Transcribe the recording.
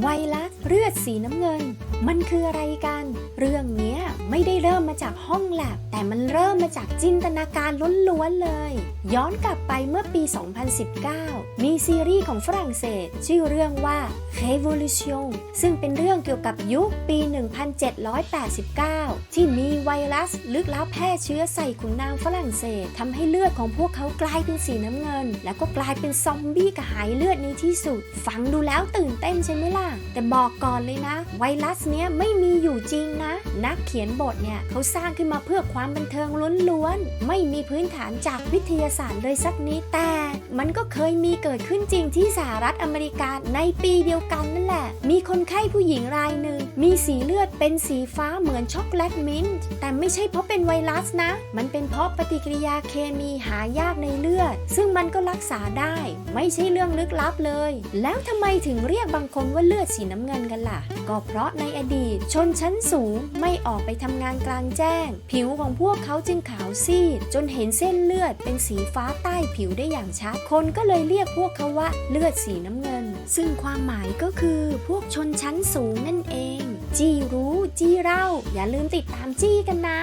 ไวรัสเลือดสีน้ำเงิน มันคืออะไรกัน เรื่องนี้ไม่ได้เริ่มมาจากห้องแลบ มันเริ่มมาจากจินตนาการล้วนๆเลย ย้อนกลับไปเมื่อปี 2019 มีซีรีส์ของฝรั่งเศส ชื่อเรื่องว่า Révolution ซึ่งเป็นเรื่องเกี่ยวกับยุคปี 1789 ที่มีไวรัสลึกลับแพร่เชื้อใส่ขุนนางฝรั่งเศสทำให้เลือดของพวกเขากลายเป็นสีน้ำเงิน แล้วก็กลายเป็นซอมบี้กระหายเลือดในที่สุด ฟังดูแล้วตื่นเต้นใช่ไหมล่ะ แต่บอกก่อนเลยนะ ไวรัสเนี้ยไม่มีอยู่จริงนะ นักเขียนบทเนี่ยเขาสร้างขึ้นมาเพื่อความบันเทิงล้วนๆ ไม่มีพื้นฐานจากวิทยาศาสตร์เลยสักนิด แต่มันก็เคยมีเกิดขึ้นจริงที่สหรัฐอเมริกาในปีเดียวกันนั่นแหละมี คนไข้ผู้หญิงรายหนึ่ง มีสีเลือดเป็นสีฟ้าเหมือนช็อกโกแลตมิ้นท์แต่ไม่ใช่เพราะเป็นไวรัสนะ มันเป็นเพราะปฏิกิริยาเคมีหายากในเลือด ซึ่งมันก็รักษาได้ ไม่ใช่เรื่องลึกลับเลย แล้วทำไมถึงเรียกบางคนว่าเลือดสีน้ำเงินกันล่ะ ก็เพราะในอดีต ชนชั้นสูงไม่ออกไปทำงานกลางแจ้ง ผิวของพวกเขาจึงขาวซีด จนเห็นเส้นเลือดเป็นสีฟ้าใต้ผิวได้อย่างชัดคนก็เลยเรียกพวกเขาว่าเลือดสีน้ำเงิน ซึ่งความหมายก็คือพวกชนชั้นสูงนั่นเอง จี้รู้ จี้เล่า อย่าลืมติดตามจี้กันนะ